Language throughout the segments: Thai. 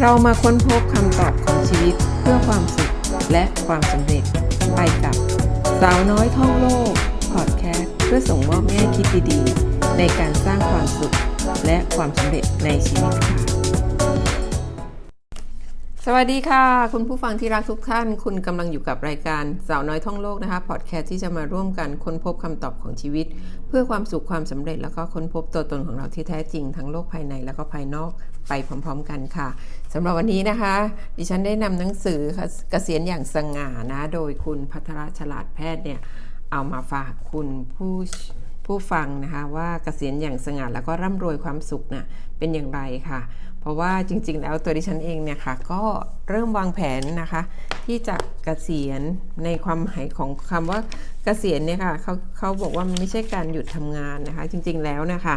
เรามาค้นพบคำตอบของชีวิตเพื่อความสุขและความสำเร็จ ไปกับสาวน้อยท่องโลกพอดแคสต์เพื่อส่งมอบแง่คิดดีๆ ในการสร้างความสุขและความสำเร็จในชีวิตค่ะ สวัสดีค่ะ คุณผู้ฟังที่รักทุกท่าน คุณกำลังอยู่กับรายการสาวน้อยท่องโลกนะคะพอดแคสต์ที่จะมาร่วมกันค้นพบคำตอบของชีวิต เพื่อความสุขความสำเร็จแล้วก็ค้นพบตัวตนของเราที่แท้จริงทั้งโลกภายในแล้วก็ภายนอกไปพร้อม ๆ กันค่ะ สำหรับวันนี้นะคะ ดิฉันได้นำหนังสือเกษียณอย่างสง่านะ โดยคุณพัทรฉลาดแพทย์เนี่ย เอามาฝากคุณผู้ผู้ฟังนะคะ ว่าเกษียณอย่างสง่าแล้วก็ร่ำรวยความสุขน่ะเป็นอย่างไรค่ะ เพราะว่าจริง ๆ แล้วตัวดิฉันเองเนี่ยค่ะ ก็เริ่มวางแผนนะคะ ที่จะเกษียณในความหมายของคำว่าเกษียณเนี่ยค่ะเขาเขาบอกว่ามันไม่ใช่การหยุดทำงานนะคะ จริง ๆ แล้วนะคะ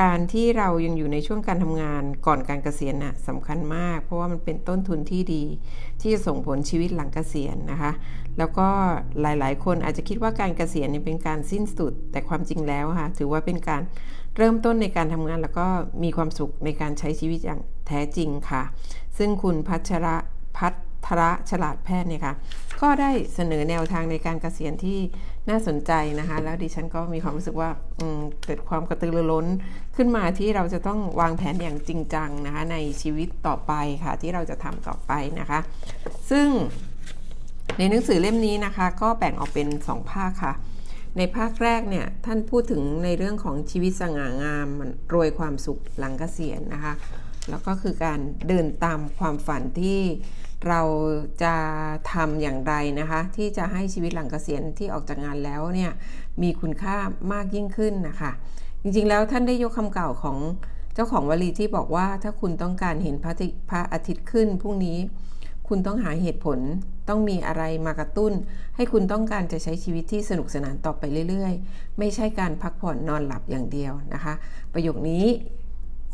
การที่เรายังอยู่ในช่วงการทำงานก่อนการเกษียณน่ะสำคัญมาก เพราะว่ามันเป็นต้นทุนที่ดี ที่จะส่งผลชีวิตหลังเกษียณนะคะ แล้วก็หลายๆ คนอาจจะคิดว่าการเกษียณเนี่ยเป็นการสิ้นสุด แต่ความจริงแล้วค่ะ ถือว่าเป็นการเริ่มต้นในการทำงานแล้วก็มีความสุขในการใช้ชีวิตอย่างแท้จริงค่ะ ซึ่งคุณพัชระพัทระฉลาดแพทย์เนี่ยค่ะ ก็ได้เสนอแนวทางในการเกษียณที่น่าสนใจนะคะ แล้วดิฉันก็มีความรู้สึกว่าเกิดความกระตือรือร้นขึ้นมาที่เราจะต้องวางแผนอย่างจริงจังนะคะในชีวิตต่อไปค่ะที่เราจะทำต่อไปนะคะ ซึ่งในหนังสือเล่มนี้นะคะ ก็แบ่งออกเป็น 2 ภาคค่ะ ในภาคแรกเนี่ยท่านพูดถึงในเรื่องของชีวิตสง่างามรวยความสุขหลังเกษียณนะคะแล้วก็คือการเดินตามความฝันที่ เราจะทำอย่างไรนะคะ ที่จะให้ชีวิตหลังเกษียณที่ออกจากงานแล้วเนี่ยมีคุณค่ามากยิ่งขึ้นนะคะ จริงๆแล้วท่านได้ยกคำกล่าวของเจ้าของวลีที่บอกว่าถ้าคุณต้องการเห็นพระพระอาทิตย์ขึ้นพรุ่งนี้ คุณต้องหาเหตุผลต้องมีอะไรมากระตุ้น ให้คุณต้องการจะใช้ชีวิตที่สนุกสนานต่อไปเรื่อยๆ ไม่ใช่การพักผ่อนนอนหลับอย่างเดียวนะคะ ประโยคนี้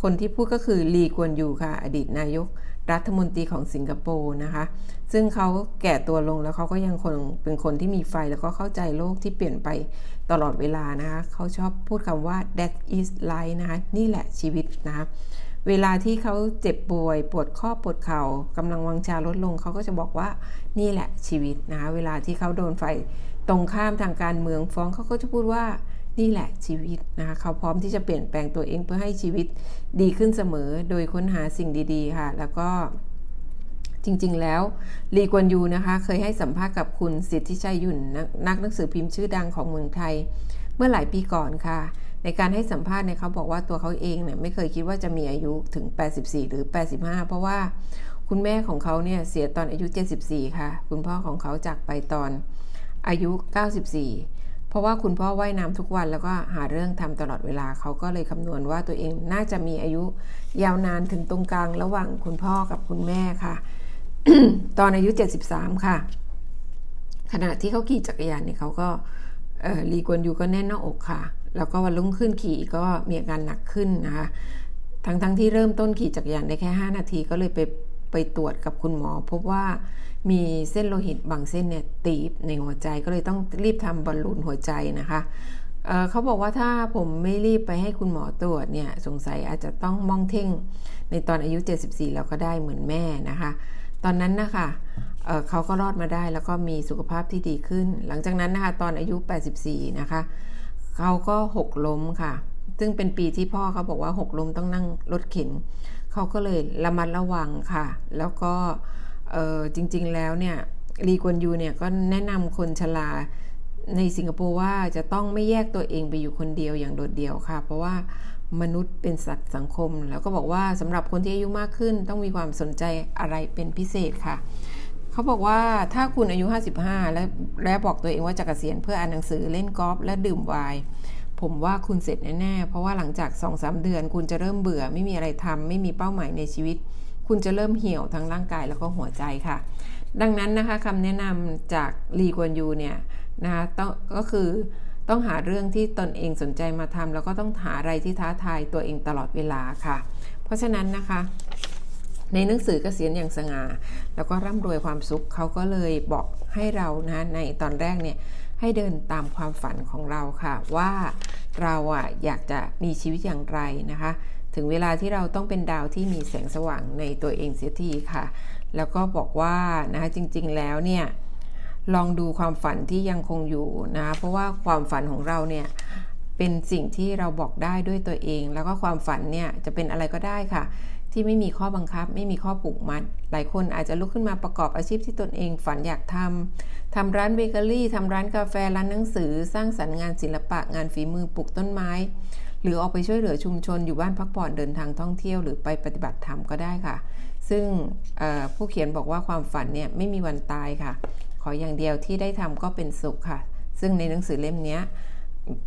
คนที่พูดก็คือลีกวนยูค่ะ อดีตนายก รัฐมนตรีของสิงคโปร์นะคะ ซึ่งเขาแก่ตัวลงแล้วเขาก็ยังคงเป็นคนที่มีไฟแล้วก็เข้าใจโลกที่เปลี่ยนไปตลอดเวลานะคะเขาชอบพูดคำว่า that is life นะคะ นี่แหละชีวิตนะคะเวลาที่เขาเจ็บป่วยปวดข้อปวดเข่ากำลังวังชาลดลงเขาก็จะบอกว่านี่แหละชีวิตนะคะเวลาที่เขาโดนไฟตรงข้ามทางการเมืองฟ้องเขาก็จะพูดว่า นี่แหละชีวิตนะคะเขาพร้อมที่จะเปลี่ยนแปลงตัวเองเพื่อให้ชีวิตดีขึ้นเสมอ โดยค้นหาสิ่งดีๆ ค่ะ แล้วก็จริงๆ แล้วลีกวนยูนะคะ เคยให้สัมภาษณ์กับคุณสิทธิชัยยุ่นนักหนังสือพิมพ์ชื่อดังของเมืองไทย เมื่อหลายปีก่อนค่ะ ในการให้สัมภาษณ์เนี่ยเขาบอกว่าตัวเขาเองเนี่ยไม่เคยคิดว่าจะมีอายุถึง 84 หรือ 85 เพราะว่าคุณแม่ของเขาเนี่ยเสียตอนอายุ 74 ค่ะ คุณพ่อของเขาจากไปตอนอายุ 94 ราะว่าคุณพ่อว่ายน้ำทุกวันแล้วก็หาเรื่องทำตลอดเวลาเขาก็เลยคำนวณว่าตัวเองน่าจะมีอายุยาวนานถึงตรงกลางระหว่างคุณพ่อกับคุณแม่ค่ะ ตอนอายุ 73 ค่ะ ขณะที่เขาขี่จักรยานเนี่ยเขาก็รีกวนอยู่ก็แน่นหน้าอกค่ะ แล้วก็วันรุ่งขึ้นขี่ก็มีอาการหนักขึ้นนะคะทั้งๆทที่เริ่มต้นขี่จักรยานได้แค่ 5 นาทีก็เลยไปไปตรวจกับคุณหมอ พบว่า มีเส้นโลหิตบางเส้นเนี่ยตีบในหัวใจก็เลยต้องรีบทำบอลลูนหัวใจนะคะเเขาบอกว่าถ้าผมไม่รีบไปให้คุณหมอตรวจเนี่ยสงสัยอาจจะต้องมองเท่งในตอนอายุ 74 แล้วก็ได้เหมือนแม่นะคะ ตอนนั้นนะคะเเขาก็รอดมาได้แล้วก็มีสุขภาพที่ดีขึ้น หลังจากนั้นนะคะตอนอายุ 84 นะคะเขาก็หกล้มค่ะ ซึ่งเป็นปีที่พ่อเขาบอกว่าหกล้มต้องนั่งรถเข็นเขาก็เลยระมัดระวังค่ะ แล้วก็ จริงๆแล้วเนี่ยลีกวนยูเนี่ยก็แนะนำคนชราในสิงคโปร์ว่าจะต้องไม่แยกตัวเองไปอยู่คนเดียวอย่างโดดเดี่ยวค่ะ เพราะว่ามนุษย์เป็นสัตว์สังคม แล้วก็บอกว่าสำหรับคนที่อายุมากขึ้น ต้องมีความสนใจอะไรเป็นพิเศษค่ะ เขาบอกว่าถ้าคุณอายุ 55 และและบอกตัวเองว่าจะเกษียณเพื่ออ่านหนังสือเล่นกอล์ฟและดื่มไวน์ผมว่าคุณเสร็จแน่ๆเพราะว่าหลังจาก 2-3 เดือน คุณจะเริ่มเบื่อไม่มีอะไรทำไม่มีเป้าหมายในชีวิต คุณจะเริ่มเหี่ยวทั้งร่างกายแล้วก็หัวใจค่ะ ดังนั้นนะคะคำแนะนำจากลีกวนยูเนี่ยนะคะต้องก็คือต้องหาเรื่องที่ตนเองสนใจมาทำแล้วก็ต้องหาอะไรที่ท้าทายตัวเองตลอดเวลาค่ะ เพราะฉะนั้นนะคะในหนังสือเกษียณอย่างสง่าแล้วก็ร่ำรวยความสุขเขาก็เลยบอกให้เรานะในตอนแรกเนี่ยให้เดินตามความฝันของเราค่ะ ว่าเราอะอยากจะมีชีวิตอย่างไรนะคะ ถึงเวลาที่เราต้องเป็นดาวที่มีแสงสว่างในตัวเองเสียทีค่ะ แล้วก็บอกว่านะคะจริงๆแล้วเนี่ยลองดูความฝันที่ยังคงอยู่นะะเพราะว่าความฝันของเราเนี่ยเป็นสิ่งที่เราบอกได้ด้วยตัวเอง แล้วก็ความฝันเนี่ยจะเป็นอะไรก็ได้ค่ะ ที่ไม่มีข้อบังคับ ไม่มีข้อผูกมัด หลายคนอาจจะลุกขึ้นมาประกอบอาชีพที่ตนเองฝันอยากทำทำร้านเบเกอรี่ทำร้านกาแฟร้านหนังสือ สร้างสรรค์งานศิลปะงานฝีมือปลูกต้นไม้ หรือออกไปช่วยเหลือชุมชนอยู่บ้านพักผ่อนเดินทางท่องเที่ยวหรือไปปฏิบัติธรรมก็ได้ค่ะ ซึ่งผู้เขียนบอกว่าความฝันเนี่ยไม่มีวันตายค่ะ ขออย่างเดียวที่ได้ทำก็เป็นสุขค่ะ ซึ่งในหนังสือเล่มนี้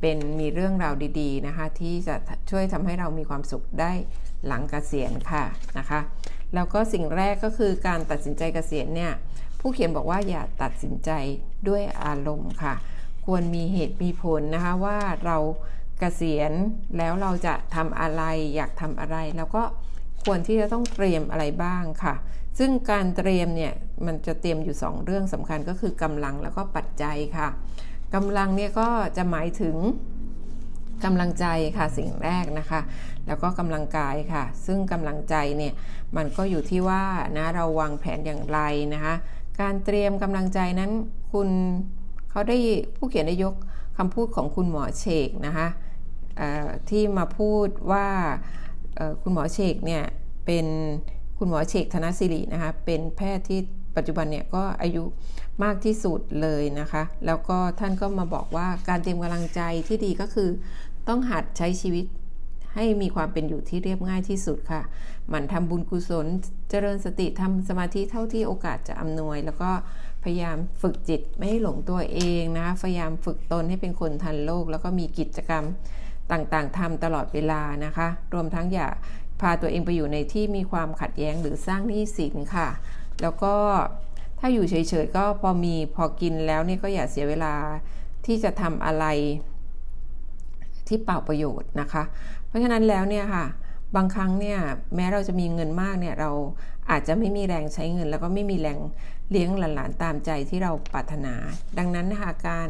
เป็นมีเรื่องราวดีๆนะคะ ที่จะช่วยทำให้เรามีความสุขได้หลังเกษียณค่ะนะคะแล้วก็สิ่งแรกก็คือการตัดสินใจเกษียณเนี่ยผู้เขียนบอกว่าอย่าตัดสินใจด้วยอารมณ์ค่ะ ควรมีเหตุมีผลนะคะว่าเรา เกษียณแล้วเราจะทำอะไรอยากทำอะไร แล้วก็ควรที่จะต้องเตรียมอะไรบ้างค่ะ ซึ่งการเตรียมเนี่ยมันจะเตรียมอยู่ 2 เรื่องสำคัญก็คือกำลังแล้วก็ปัจจัยค่ะกำลังเนี่ยก็จะหมายถึงกำลังใจค่ะสิ่งแรกนะคะ แล้วก็กำลังกายค่ะ ซึ่งกำลังใจเนี่ยมันก็อยู่ที่ว่านะเราวางแผนอย่างไรนะคะ การเตรียมกำลังใจนั้นคุณเขาได้ผู้เขียนได้ยกคำพูดของคุณหมอเชกนะคะ ที่มาพูดว่าคุณหมอเชกเนี่ยเป็นคุณหมอเชกธนศิรินะคะเป็นแพทย์ที่ปัจจุบันเนี่ยก็อายุมากที่สุดเลยนะคะ แล้วก็ท่านก็มาบอกว่าการเตรียมกำลังใจที่ดีก็คือ ต้องหัดใช้ชีวิตให้มีความเป็นอยู่ที่เรียบง่ายที่สุดค่ะ หมั่นทำบุญกุศล เจริญสติทำสมาธิเท่าที่โอกาสจะอำนวย แล้วก็พยายามฝึกจิตไม่ให้หลงตัวเองนะ พยายามฝึกตนให้เป็นคนทันโลก แล้วก็มีกิจกรรม ต่างๆทำตลอดเวลานะคะ รวมทั้งอย่าพาตัวเองไปอยู่ในที่มีความขัดแย้งหรือสร้างหนี้สินค่ะ แล้วก็ถ้าอยู่เฉยๆก็พอมีพอกินแล้วนี่ก็อย่าเสียเวลาที่จะทำอะไรที่เปล่าประโยชน์นะคะ เพราะฉะนั้นแล้วเนี่ยค่ะบางครั้งเนี่ยแม้เราจะมีเงินมากเนี่ยเราอาจจะไม่มีแรงใช้เงิน แล้วก็ไม่มีแรงเลี้ยงหลานๆตามใจที่เราปรารถนา ดังนั้นนะคะการ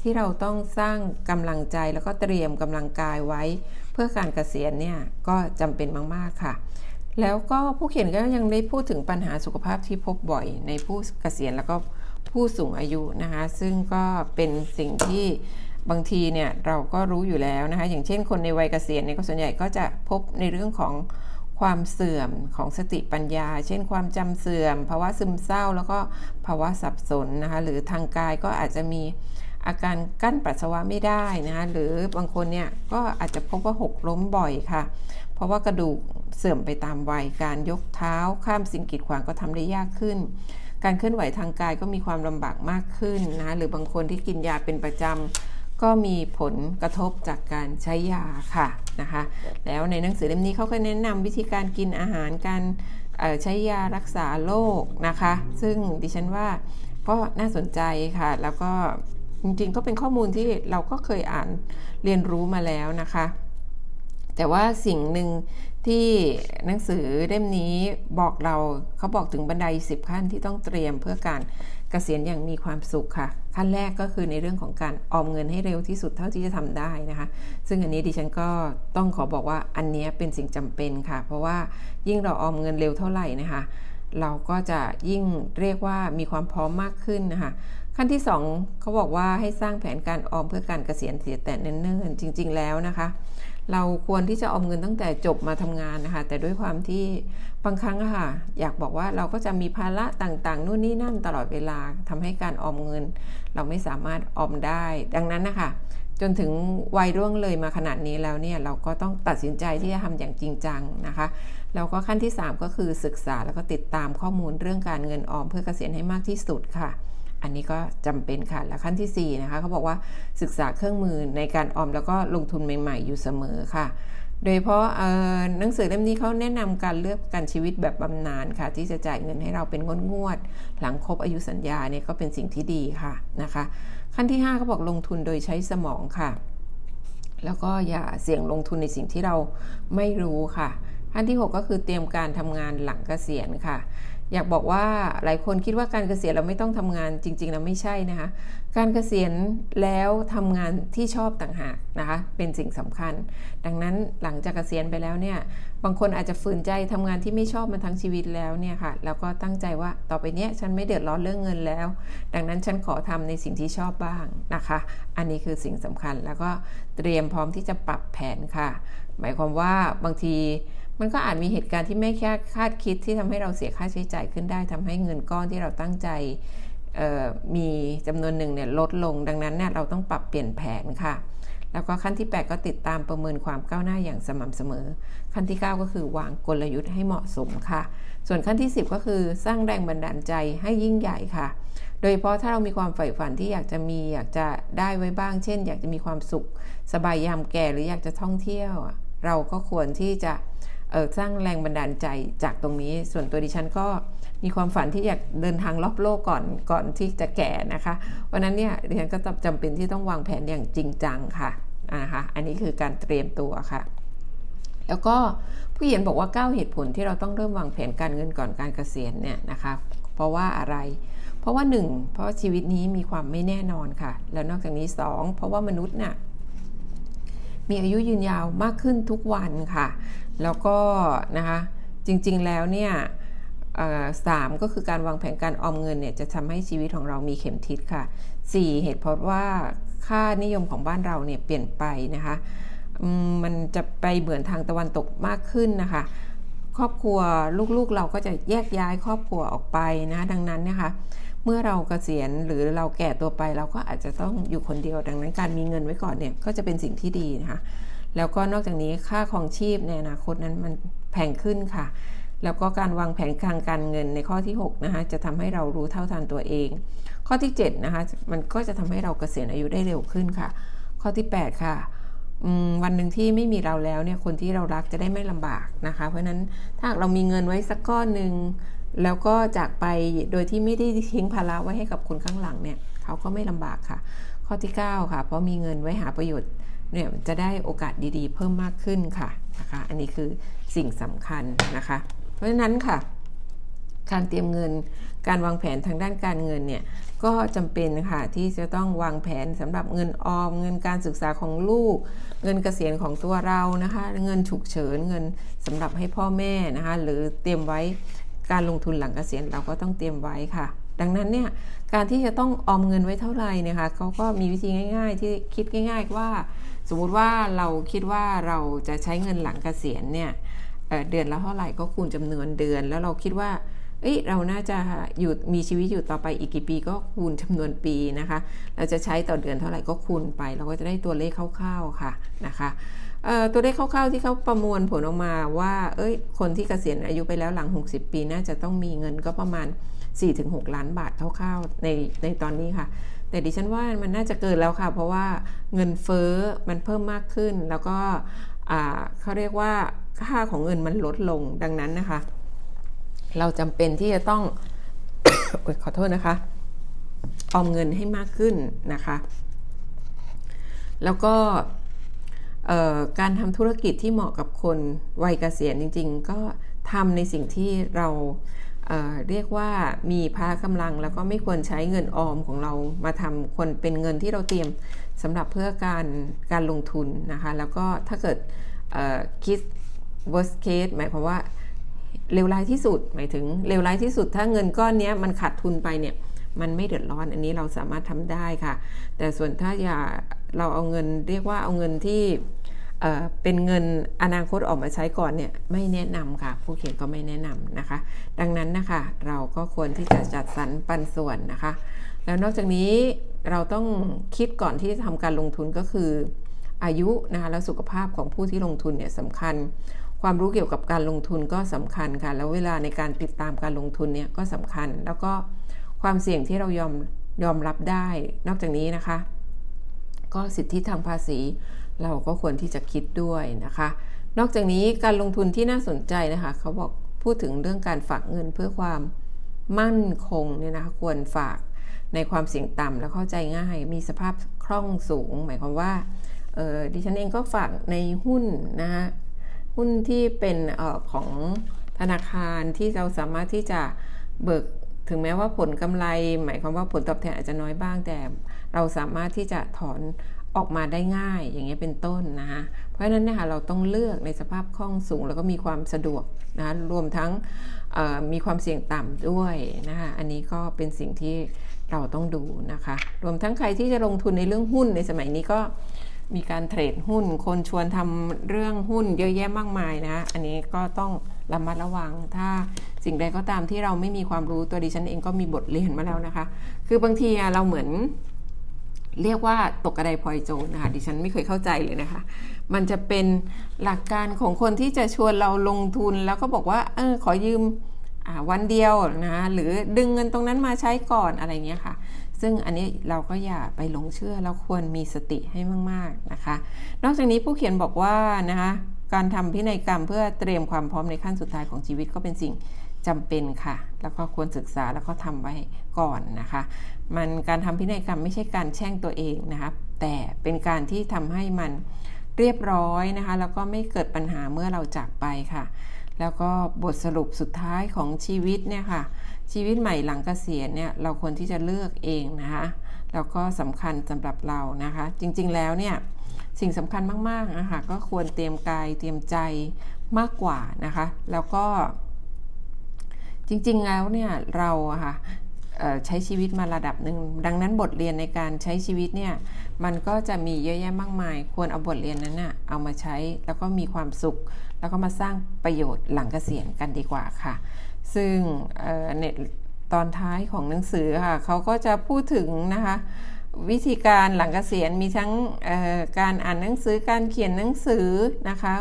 ที่เราต้องสร้างกำลังใจแล้วก็เตรียมกำลังกายไว้ เพื่อการเกษียณเนี่ยก็จำเป็นมากๆค่ะ แล้วก็ผู้เขียนก็ยังได้พูดถึงปัญหาสุขภาพที่พบบ่อย ในผู้เกษียณแล้วก็ผู้สูงอายุนะคะ ซึ่งก็เป็นสิ่งที่บางทีเนี่ยเราก็รู้อยู่แล้วนะคะ อย่างเช่นคนในวัยเกษียณเนี่ยก็ส่วนใหญ่ก็จะพบในเรื่องของความเสื่อมของสติปัญญา เช่นความจำเสื่อมภาวะซึมเศร้า แล้วก็ภาวะสับสนนะคะ หรือทางกายก็อาจจะมี อาการกั้นปัสสาวะไม่ได้นะคะหรือบางคนเนี่ยก็อาจจะพบว่าหกล้มบ่อยค่ะ เพราะว่ากระดูกเสื่อมไปตามวัยการยกเท้าข้ามสิ่งกีดขวางก็ทำได้ยากขึ้น การเคลื่อนไหวทางกายก็มีความลำบากมากขึ้นนะหรือบางคนที่กินยาเป็นประจำก็มีผลกระทบจากการใช้ยาค่ะนะคะแล้วในหนังสือเล่มนี้เขาก็แนะนำวิธีการกินอาหารการใช้ยารักษาโรคนะคะ ซึ่งดิฉันว่าก็น่าสนใจค่ะ แล้วก็ จริงๆก็เป็นข้อมูลที่เราก็เคยอ่านเรียนรู้มาแล้วนะคะ แต่ว่าสิ่งหนึ่งที่หนังสือเล่มนี้บอกเราเขาบอกถึงบันได 10 ขั้นที่ต้องเตรียมเพื่อการเกษียณอย่างมีความสุขค่ะ ขั้นแรกก็คือในเรื่องของการออมเงินให้เร็วที่สุดเท่าที่จะทำได้นะคะ ซึ่งอันนี้ดิฉันก็ต้องขอบอกว่าอันนี้เป็นสิ่งจำเป็นค่ะ เพราะว่ายิ่งเราออมเงินเร็วเท่าไหร่นะคะ เราก็จะยิ่งเรียกว่ามีความพร้อมมากขึ้นนะคะ ขั้นที่ 2เขาบอกว่าให้สร้างแผนการออมเพื่อการเกษียณเสียแต่เนิ่นๆจริง ๆ แล้วนะคะ เราควรที่จะออมเงินตั้งแต่จบมาทำงานนะคะ แต่ด้วยความที่บางครั้งค่ะ อยากบอกว่าเราก็จะมีภาระต่างๆ นู่นนี่นั่นตลอดเวลาทำให้การออมเงิน เราไม่สามารถออมได้ ดังนั้นนะคะจนถึงวัยร่วงเลยมาขนาดนี้แล้วเนี่ยเราก็ต้องตัดสินใจที่จะทำอย่างจริงจังนะคะแล้วก็ขั้นที่ 3 ก็คือศึกษาแล้วก็ติดตามข้อมูลเรื่องการเงินออมเพื่อเกษียณให้มากที่สุดค่ะ อันนี้ก็จำเป็นค่ะ และขั้นที่4นะคะเขาบอกว่าศึกษาเครื่องมือในการออมแล้วก็ลงทุนใหม่ ๆ อยู่เสมอค่ะ โดยเพราะหนังสือเล่มนี้เขาแนะนำการเลือกการชีวิตแบบบำนาญค่ะ ที่จะจ่ายเงินให้เราเป็นงวดงวด หลังครบอายุสัญญาเนี่ยก็เป็นสิ่งที่ดีค่ะนะคะ ขั้นที่5เขาบอกลงทุนโดยใช้สมองค่ะ แล้วก็อย่าเสี่ยงลงทุนในสิ่งที่เราไม่รู้ค่ะ ขั้นที่ 6 ก็คือเตรียมการทำงานหลังเกษียณค่ะ อยากบอกว่าหลายคนคิดว่าการเกษียณเราไม่ต้องทำงานจริงๆแล้วไม่ใช่นะคะ การเกษียณแล้วทำงานที่ชอบต่างหากนะคะเป็นสิ่งสำคัญ ดังนั้นหลังจากเกษียณไปแล้วเนี่ยบางคนอาจจะฝืนใจทำงานที่ไม่ชอบมาทั้งชีวิตแล้วเนี่ยค่ะแล้วก็ตั้งใจว่าต่อไปเนี้ยฉันไม่เดือดร้อนเรื่องเงินแล้ว ดังนั้นฉันขอทำในสิ่งที่ชอบบ้างนะคะ อันนี้คือสิ่งสำคัญแล้วก็เตรียมพร้อมที่จะปรับแผนค่ะ หมายความว่าบางที มันก็อาจมีเหตุการณ์ที่ไม่แคาดคาดคิดที่ทำให้เราเสียค่าใช้จ่ายขึ้นได้ทำให้เงินก้อนที่เราตั้งใจมีจำนวนหนึ่งเนี่ยลดลง ดังนั้นเนี่ยเราต้องปรับเปลี่ยนแผนค่ะ แล้วก็ขั้นที่ 8 ก็ติดตามประเมินความก้าวหน้าอย่างสม่ำเสมอ ขั้นที่ 9 ก็คือวางกลยุทธ์ให้เหมาะสมค่ะ ส่วนขั้นที่ 10 ก็คือสร้างแรงบันดาลใจให้ยิ่งใหญ่ค่ะ โดยเฉพาะถ้าเรามีความใฝ่ฝันที่อยากจะมีอยากจะได้ไว้บ้าง เช่น อยากจะมีความสุข สบายยามแก่หรืออยากจะท่องเที่ยว เราก็ควรที่จะ สร้างแรงบันดาลใจจากตรงนี้ ส่วนตัวดิฉันก็มีความฝันที่อยากเดินทางรอบโลกก่อนก่อนที่จะแก่นะคะวันนั้นเนี่ยดิฉันก็จำเป็นที่ต้องวางแผนอย่างจริงจังค่ะนะคะอันนี้คือการเตรียมตัวค่ะ แล้วก็ผู้เขียนบอกว่า 9 เหตุผลที่เราต้องเริ่มวางแผนการเงินก่อนการเกษียณเนี่ยนะคะเพราะว่าอะไร เพราะว่า 1 เพราะชีวิตนี้มีความไม่แน่นอนค่ะ แล้วนอกจากนี้ 2 เพราะว่ามนุษย์น่ะ มีอายุยืนยาวมากขึ้นทุกวันค่ะ แล้วก็นะคะจริงๆแล้วเนี่ยสามก็คือการวางแผนการออมเงินเนี่ยจะทำให้ชีวิตของเรามีเข็มทิศค่ะ 4 เหตุเพราะว่าค่านิยมของบ้านเราเนี่ยเปลี่ยนไปนะคะมันจะไปเหมือนทางตะวันตกมากขึ้นนะคะ ครอบครัวลูกๆเราก็จะแยกย้ายครอบครัวออกไปนะดังนั้นนะคะ เมื่อเราเกษียณหรือเราแก่ตัวไปเราก็อาจจะต้องอยู่คนเดียวดังนั้นการมีเงินไว้ก่อนเนี่ยก็จะเป็นสิ่งที่ดีนะคะแล้วก็นอกจากนี้ค่าของชีพในอนาคตนั้นมันแพงขึ้นค่ะ แล้วก็การวางแผนทางการเงินในข้อที่6นะคะจะทำให้เรารู้เท่าทันตัวเอง ข้อที่7นะคะมันก็จะทำให้เราเกษียณอายุได้เร็วขึ้นค่ะ ข้อที่ 8 ค่ะวันหนึ่งที่ไม่มีเราแล้วเนี่ยคนที่เรารักจะได้ไม่ลำบากนะคะ เพราะฉะนั้นถ้าเรามีเงินไว้สักก้อนหนึ่ง แล้วก็จากไปโดยที่ไม่ได้ทิ้งภาระไว้ให้กับคนข้างหลังเนี่ยเขาก็ไม่ลำบากค่ะ ข้อที่ 9 ค่ะ เพราะมีเงินไว้หาประโยชน์เนี่ยจะได้โอกาสดีๆ เพิ่มมากขึ้นค่ะนะคะอันนี้คือสิ่งสำคัญนะคะ เพราะฉะนั้นค่ะ การเตรียมเงินการวางแผนทางด้านการเงินเนี่ยก็จำเป็นค่ะที่จะต้องวางแผนสำหรับเงินออม เงินการศึกษาของลูก เงินเกษียณของตัวเรานะคะ เงินฉุกเฉินเงินสำหรับให้พ่อแม่นะคะ หรือเตรียมไว้ การลงทุนหลังเกษียณเราก็ต้องเตรียมไว้ค่ะ ดังนั้นเนี่ยการที่จะต้องออมเงินไว้เท่าไหร่เนี่ยค่ะเขาก็มีวิธีง่าย ๆ ที่คิดง่าย ๆ ว่า สมมุติว่าเราคิดว่าเราจะใช้เงินหลังเกษียณเนี่ยเดือนละเท่าไหร่ก็คูณจำนวนเดือน แล้วเราคิดว่าเอ้ยเราน่าจะอยู่มีชีวิตอยู่ต่อไปอีกกี่ปีก็คูณจำนวนปีนะคะ เราจะใช้ต่อเดือนเท่าไหร่ก็คูณไป เราก็จะได้ตัวเลขคร่าวๆค่ะนะคะ ตัวเลขคร่าวๆที่เขาประมวลผลออกมาว่า เอ้ย คนที่เกษียณอายุไปแล้วหลัง 60 ปีน่าจะต้องมีเงินก็ประมาณ 4-6 ล้านบาทคร่าวๆในในตอนนี้ค่ะ แต่ดิฉันว่ามันน่าจะเกินแล้วค่ะ เพราะว่าเงินเฟ้อมันเพิ่มมากขึ้น แล้วก็เขาเรียกว่าค่าของเงินมันลดลงดังนั้นนะคะ เราจำเป็นที่จะต้องขอโทษนะคะ ออมเงินให้มากขึ้นนะคะ แล้วก็ การทำธุรกิจที่เหมาะกับคนวัยเกษียณจริง ๆ ก็ทำในสิ่งที่เราเเรียกว่ามีพละกำลังแล้วก็ไม่ควรใช้เงินออมของเรามาทำควรเป็นเงินที่เราเตรียมสำหรับเพื่อการการลงทุนนะคะ แล้วก็ถ้าเกิดคิด worst case หมายความว่าเลวร้ายที่สุด หมายถึงเลวร้ายที่สุด ถ้าเงินก้อนนี้มันขาดทุนไปเนี่ยมันไม่เดือดร้อนอันนี้เราสามารถทำได้ค่ะ แต่ส่วนถ้าอย่าเราเอาเงินเรียกว่าเอาเงินที่ เป็นเงินอนาคตออกมาใช้ก่อนเนี่ยไม่แนะนำค่ะ ผู้เขียนก็ไม่แนะนำนะคะ ดังนั้นนะคะเราก็ควรที่จะจัดสรรปันส่วนนะคะ แล้วนอกจากนี้เราต้องคิดก่อนที่จะทำการลงทุนก็คืออายุนะคะและสุขภาพของผู้ที่ลงทุนเนี่ยสำคัญ ความรู้เกี่ยวกับการลงทุนก็สำคัญค่ะ แล้วเวลาในการติดตามการลงทุนเนี่ยก็สำคัญ แล้วก็ความเสี่ยงที่เรายอมยอมรับได้ นอกจากนี้นะคะ ก็สิทธิทางภาษี เราก็ควรที่จะคิดด้วยนะคะ นอกจากนี้การลงทุนที่น่าสนใจนะคะเขาบอกพูดถึงเรื่องการฝากเงินเพื่อความมั่นคงเนี่ยนะคะควรฝากในความเสี่ยงต่ำและเข้าใจง่าย มีสภาพคล่องสูง หมายความว่าดิฉันเองก็ฝากในหุ้นนะคะหุ้นที่เป็นออของธนาคารที่เราสามารถที่จะเบิกถึงแม้ว่าผลกำไร หมายความว่าผลตอบแทนอาจจะน้อยบ้างแต่ เราสามารถที่จะถอน ออกมาได้ง่ายอย่างเงี้ยเป็นต้นนะคะเพราะฉะนั้นเนี่ยค่ะเราต้องเลือกในสภาพคล่องสูง แล้วก็มีความสะดวกนะคะรวมทั้งมีความเสี่ยงต่ำด้วยนะคะอันนี้ก็เป็นสิ่งที่เราต้องดูนะคะรวมทั้งใครที่จะลงทุนในเรื่องหุ้นในสมัยนี้ก็มีการเทรดหุ้น คนชวนทำเรื่องหุ้นเยอะแยะมากมายนะ อันนี้ก็ต้องระมัดระวัง ถ้าสิ่งใดก็ตามที่เราไม่มีความรู้ตัวดิฉันเองก็มีบทเรียนมาแล้วนะคะ คือบางทีเราเหมือน เรียกว่าตกกระไดพลอยโจรนะคะ ดิฉันไม่เคยเข้าใจเลยนะคะ มันจะเป็นหลักการของคนที่จะชวนเราลงทุนแล้วก็บอกว่า เออ ขอยืมวันเดียวนะ หรือดึงเงินตรงนั้นมาใช้ก่อนอะไรเงี้ยค่ะ ซึ่งอันนี้เราก็อย่าไปหลงเชื่อ เราควรมีสติให้มาก ๆ นะคะ นอกจากนี้ผู้เขียนบอกว่านะคะการทำพินัยกรรมเพื่อเตรียมความพร้อมในขั้นสุดท้ายของชีวิตก็เป็นสิ่ง จำเป็นค่ะ แล้วก็ควรศึกษาแล้วก็ทำไว้ก่อนนะคะ มันการทำพินัยกรรมไม่ใช่การแช่งตัวเองนะคะแต่เป็นการที่ทำให้มันเรียบร้อยนะคะ แล้วก็ไม่เกิดปัญหาเมื่อเราจากไปค่ะ แล้วก็บทสรุปสุดท้ายของชีวิตเนี่ยค่ะ ชีวิตใหม่หลังเกษียณเนี่ยเราควรที่จะเลือกเองนะคะ แล้วก็สำคัญสำหรับเรานะคะ จริงๆแล้วเนี่ยสิ่งสำคัญมากๆนะคะก็ควรเตรียมกายเตรียมใจมากกว่านะคะ แล้วก็ จริง ๆ แล้วเนี่ยเราอะค่ะใช้ชีวิตมาระดับหนึ่งดังนั้นบทเรียนในการใช้ชีวิตเนี่ยมันก็จะมีเยอะแยะมากมาย ควรเอาบทเรียนนั้นน่ะเอามาใช้แล้วก็มีความสุข แล้วก็มาสร้างประโยชน์หลังเกษียณกันดีกว่าค่ะ ซึ่งเนตอนท้ายของหนังสือค่ะเขาก็จะพูดถึงนะคะวิธีการหลังเกษียณมีทั้งการอ่านหนังสือการเขียนหนังสือนะคะ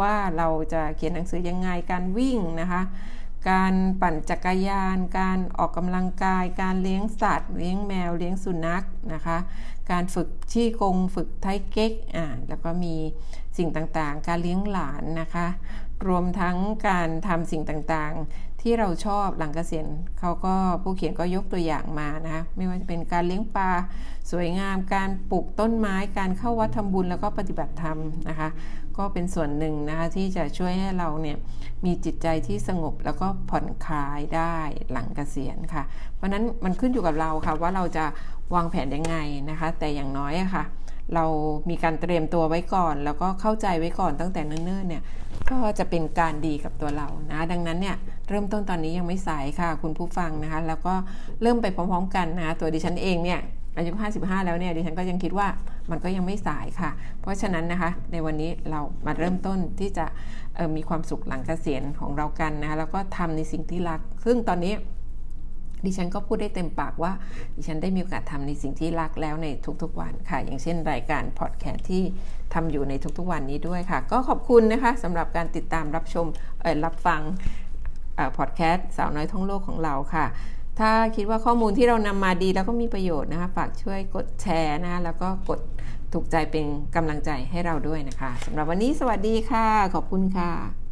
ว่าเราจะเขียนหนังสือยังไงการวิ่งนะคะ การปั่นจักรยาน การออกกำลังกาย การเลี้ยงสัตว์ เลี้ยงแมว เลี้ยงสุนัขนะคะ การฝึกชี้กง ฝึกไทเก๊กอ่าแล้วก็มีสิ่งต่างๆ การเลี้ยงหลานนะคะ รวมทั้งการทำสิ่งต่างๆ ที่เราชอบหลังเกษียณเขาก็ผู้เขียนก็ยกตัวอย่างมานะคะไม่ว่าจะเป็นการเลี้ยงปลาสวยงาม การปลูกต้นไม้ การเข้าวัดทำบุญแล้วก็ปฏิบัติธรรมนะคะ ก็เป็นส่วนหนึ่งนะคะที่จะช่วยให้เราเนี่ย มีจิตใจที่สงบแล้วก็ผ่อนคลายได้หลังเกษียณค่ะ เพราะนั้นมันขึ้นอยู่กับเราค่ะว่าเราจะวางแผนยังไงนะคะ แต่อย่างน้อยอะค่ะ เรามีการเตรียมตัวไว้ก่อน แล้วก็เข้าใจไว้ก่อนตั้งแต่เนิ่นๆเนี่ยก็จะเป็นการดีกับตัวเรานะ ดังนั้นเนี่ยเริ่มต้นตอนนี้ยังไม่สายค่ะ คุณผู้ฟังนะคะ แล้วก็เริ่มไปพร้อมๆ กันนะตัวดิฉันเองเนี่ย อายุ 55 แล้วเนี่ยดิฉันก็ยังคิดว่ามันก็ยังไม่สายค่ะ เพราะฉะนั้นนะคะในวันนี้เรามาเริ่มต้นที่จะมีความสุขหลังเกษียณของเรากันนะคะแล้วก็ทำในสิ่งที่รัก ซึ่งตอนนี้ดิฉันก็พูดได้เต็มปากว่า ดิฉันได้มีโอกาสทำในสิ่งที่รักแล้วในทุกๆวันค่ะ อย่างเช่นรายการพอดแคสต์ที่ทำอยู่ในทุกๆวันนี้ด้วยค่ะ ก็ขอบคุณนะคะสำหรับการติดตามรับชมรับฟังพอดแคสต์สาวน้อยท่องโลกของเราค่ะ ถ้าคิดว่าข้อมูลที่เรานำมาดีแล้วก็มีประโยชน์นะคะฝากช่วยกดแชร์นะคะแล้วก็กดถูกใจเป็นกำลังใจให้เราด้วยนะคะสำหรับวันนี้สวัสดีค่ะ ขอบคุณค่ะ